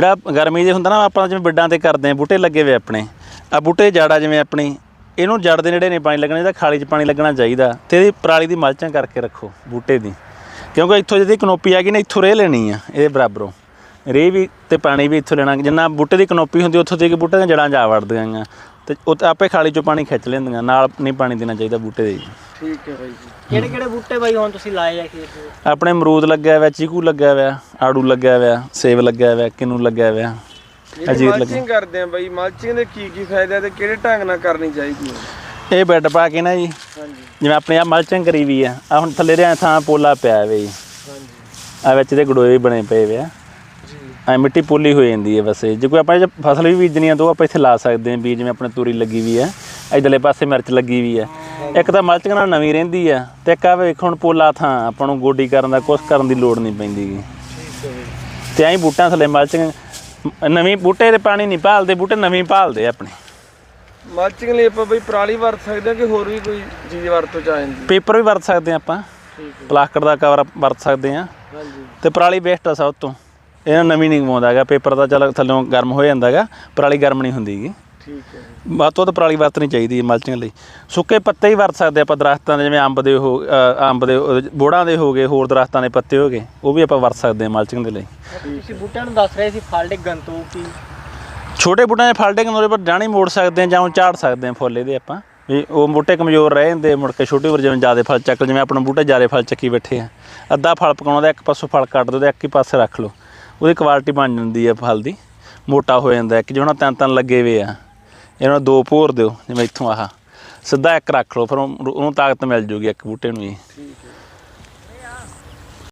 ਜਿਹੜਾ ਗਰਮੀ ਦੇ ਹੁੰਦਾ ਨਾ, ਆਪਾਂ ਜਿਵੇਂ ਬਿੱਡਾਂ ਤੇ ਕਰਦੇ ਆ ਬੂਟੇ ਲੱਗੇ ਹੋਏ ਆਪਣੇ। ਆ ਬੂਟੇ ਜੜਾ ਜਿਵੇਂ ਆਪਣੀ, ਇਹਨੂੰ ਜੜ ਦੇ ਨੇੜੇ ਨਹੀਂ ਪਾਣੀ ਲੱਗਣਾ ਇਹਦਾ ਖਾਲੀ 'ਚ ਪਾਣੀ ਲੱਗਣਾ ਚਾਹੀਦਾ। ਤੇ ਇਹਦੀ ਪਰਾਲੀ ਦੀ ਮਲਚਾਂ ਕਰਕੇ ਰੱਖੋ ਬੂਟੇ ਦੀ। ਕਿਉਂਕਿ ਇੱਥੋਂ ਜਿਹਦੀ ਕਨੋਪੀ ਆ ਗਈ ਨਾ, ਇੱਥੋਂ ਰੇ ਲੈਣੀ ਆ ਇਹਦੇ ਬਰਾਬਰੋਂ। ਰੇ ਵੀ ਤੇ ਪਾਣੀ ਵੀ ਇੱਥੋਂ ਲੈਣਾ। ਜਿੰਨਾ ਬੂਟੇ ਦੀ ਕਨੋਪੀ ਹੁੰਦੀ, ਉੱਥੋਂ ਤੇ ਕਿ ਬੂਟੇ ਦੀਆਂ ਜੜਾਂ ਜਾ ਵੜਦੀਆਂ ਆਂ ਤੇ ਉਹ ਤਾਂ ਆਪੇ ਖਾਲੀ 'ਚੋਂ ਪਾਣੀ ਖਿੱਚ ਲੈਂਦੀਆਂ ਨਾਲ ਨਹੀਂ ਪਾਣੀ ਦੇਣਾ ਚਾਹੀਦਾ ਬੂਟੇ ਦੇ ਠੀਕ ਹੈ ਬਾਈ ਜੀ। ਕਿਹੜੇ ਕਿਹੜੇ ਬੂਟੇ ਬਾਈ ਹੁਣ ਤੁਸੀਂ ਲਾਏ ਆ ਖੇਤ ਵਿੱਚ? ਆਪਣੇ ਅਮਰੂਦ ਲੱਗਿਆ ਹੋਇਆ ਚੀਕੂ ਲੱਗਿਆ ਹੋਇਆ ਆੜੂ ਲੱਗਿਆ ਹੋਇਆ ਸੇਬ ਲੱਗਿਆ ਹੋਇਆ ਕਿੰਨੂ ਲੱਗਿਆ ਹੋਇਆ ਅਜੀਤ ਲੱਗੇ ਮਲਚਿੰਗ ਕਰਦੇ ਆ ਬਾਈ ਮਲਚਿੰਗ ਦੇ ਕੀ ਕੀ ਫਾਇਦੇ ਆ ਤੇ ਕਿਹੜੇ ਢੰਗ ਨਾਲ ਕਰਨੀ ਚਾਹੀਦੀ ਹੈ ਇਹ ਬੈੱਡ ਪਾ ਕੇ ਨਾ ਜੀ ਹਾਂਜੀ। ਜਿਵੇਂ ਆਪਣੇ ਆ ਮਲਚਿੰਗ ਕਰੀ ਵੀ ਆ ਆ ਹੁਣ ਥੱਲੇ ਰਿਆਂ ਥਾਂ ਪੋਲਾ ਪਿਆ ਵੇ ਜੀ। ਹਾਂਜੀ। ਆ ਵਿੱਚ ਦੇ ਗੜੋਏ ਵੀ ਬਣੇ ਪਏ ਵੇ ਆ। ਐ ਮਿੱਟੀ ਪੋਲੀ ਹੋ ਜਾਂਦੀ ਹੈ ਇਹ। ਜੇ ਕੋਈ ਆਪਾਂ ਜੇ ਫਸਲ ਵੀ ਬੀਜਣੀ ਆ ਤਾਂ ਉਹ ਆਪਾਂ ਇੱਥੇ ਲਾ ਸਕਦੇ ਹਾਂ ਬੀਜ ਜਿਵੇਂ ਆਪਣੇ ਤੂਰੀ ਲੱਗੀ ਵੀ ਆ ਇਧਰਲੇ ਪਾਸੇ ਮਿਰਚ ਲੱਗੀ ਵੀ ਆ ਇੱਕ ਤਾਂ ਮਲਚਿੰਗ ਨਾਲ ਨਵੀਂ ਰਹਿੰਦੀ ਆ ਤੇ ਇੱਕ ਆ ਵੇਖ ਹੁਣ ਪੋਲਾ ਥਾਂ ਆਪਾਂ ਨੂੰ ਗੋਡੀ ਕਰਨ ਦਾ ਕੁਛ ਕਰਨ ਦੀ ਲੋੜ ਨਹੀਂ ਪੈਂਦੀ ਗੀ। ਹੈ ਤੇ ਐਂ ਬੂਟਾਂ ਥੱਲੇ ਮਲਚਿੰਗ ਨਵੀਂ ਬੂਟੇ ਦੇ ਪਾਣੀ ਨਹੀਂ ਭਾਲਦੇ ਬੂਟੇ ਨਵੀਂ ਭਾਲਦੇ ਆਪਣੇ। ਮਲਚਿੰਗ ਲਈ ਆਪਾਂ ਬਈ ਪਰਾਲੀ ਵਰਤ ਸਕਦੇ ਆ ਕਿ ਹੋਰ ਵੀ ਕੋਈ ਚੀਜ਼ ਵਰਤੋਂ ਚ ਆ ਜਾਂਦੀ? ਹੈ? ਪੇਪਰ ਵੀ ਵਰਤ ਸਕਦੇ ਆ ਆਪਾਂ। ਠੀਕ ਹੈ। ਪਲਾਸਟਿਕ ਦਾ ਕਵਰ ਵਰਤ ਸਕਦੇ ਆ ਹਾਂਜੀ। ਤੇ ਪਰਾਲੀ ਬੇਸਟ ਆ ਸਭ ਤੋਂ। ਇਹਨਾਂ ਨਵੀਂ ਨਹੀਂ ਗਵਾਉਂਦਾ ਹੈਗਾ ਪੇਪਰ ਦਾ ਚੱਲ ਥੱਲੋਂ ਗਰਮ ਹੋ ਜਾਂਦਾ ਹੈਗਾ ਪਰਾਲੀ ਗਰਮ ਨਹੀਂ ਹੁੰਦੀਗੀ ਠੀਕ ਹੈ। ਵੱਧ ਤੋਂ ਵੱਧ ਪਰਾਲੀ ਵਰਤਣੀ ਚਾਹੀਦੀ ਹੈ ਮਲਚਿੰਗ ਲਈ। ਸੁੱਕੇ ਪੱਤੇ ਹੀ ਵਰਤ ਸਕਦੇ ਆਪਾਂ ਦਰਖਤਾਂ ਦੇ ਜਿਵੇਂ ਅੰਬ ਦੇ ਹੋ ਅੰਬ ਦੇ ਬੋੜਾਂ ਦੇ ਹੋ ਗਏ ਹੋਰ ਦਰਖਤਾਂ ਦੇ ਪੱਤੇ ਹੋ ਗਏ ਉਹ ਵੀ ਆਪਾਂ ਵਰਤ ਸਕਦੇ ਹਾਂ ਮਲਚਿੰਗ ਦੇ ਲਈ। ਤੁਸੀਂ ਬੂਟਿਆਂ ਨੂੰ ਦੱਸ ਰਹੇ ਸੀ ਫਲ ਡਿੱਗਣ ਤੋਂ ਕੀ ਛੋਟੇ ਬੂਟਿਆਂ ਦੇ ਫਲ ਡੇਗਨ ਉਹਦੇ ਪਰ ਡਾਣੀ ਮੋੜ ਸਕਦੇ ਹਾਂ ਜਾਂ ਉਹ ਝਾੜ ਸਕਦੇ ਹਾਂ ਫੁੱਲ ਇਹਦੇ ਆਪਾਂ। ਵੀ ਉਹ ਬੂਟੇ ਕਮਜ਼ੋਰ ਰਹਿ ਜਾਂਦੇ ਮੁੜ ਕੇ ਛੋਟੀ ਉਮਰ ਜਿਵੇਂ ਜ਼ਿਆਦਾ ਫਲ ਚੱਕ ਜਿਵੇਂ ਆਪਣਾ ਬੂਟੇ ਜ਼ਿਆਦਾ ਫਲ ਚੱਕੀ ਬੈਠੇ ਆ। ਅੱਧਾ ਫਲ ਪਕਾਉਣਾ ਦਾ ਇੱਕ ਪਾਸੋਂ ਫਲ ਕੱਟ ਦੋ ਤੇ ਇੱਕ ਹੀ ਪਾਸੇ ਰੱਖ ਲਓ। ਉਹਦੀ ਕੁਆਲਿਟੀ ਬਣ ਜਾਂਦੀ ਆ ਫਲ ਦੀ, ਮੋਟਾ ਹੋ ਜਾਂਦਾ ਇੱਕ ਜਿਹੜਾ ਤਿੰਨ ਤਿੰਨ ਲੱਗੇ ਵੇ ਆ ਇਹਨਾਂ ਨੂੰ ਦੋ ਭੋਰ ਦਿਓ, ਜਿਵੇਂ ਇੱਥੋਂ ਆਹ। ਸਿੱਧਾ ਇੱਕ ਰੱਖ ਲਓ, ਫਿਰ ਉਹਨੂੰ ਤਾਕਤ ਮਿਲ ਜੂਗੀ ਇੱਕ ਬੂਟੇ ਨੂੰ ਜੀ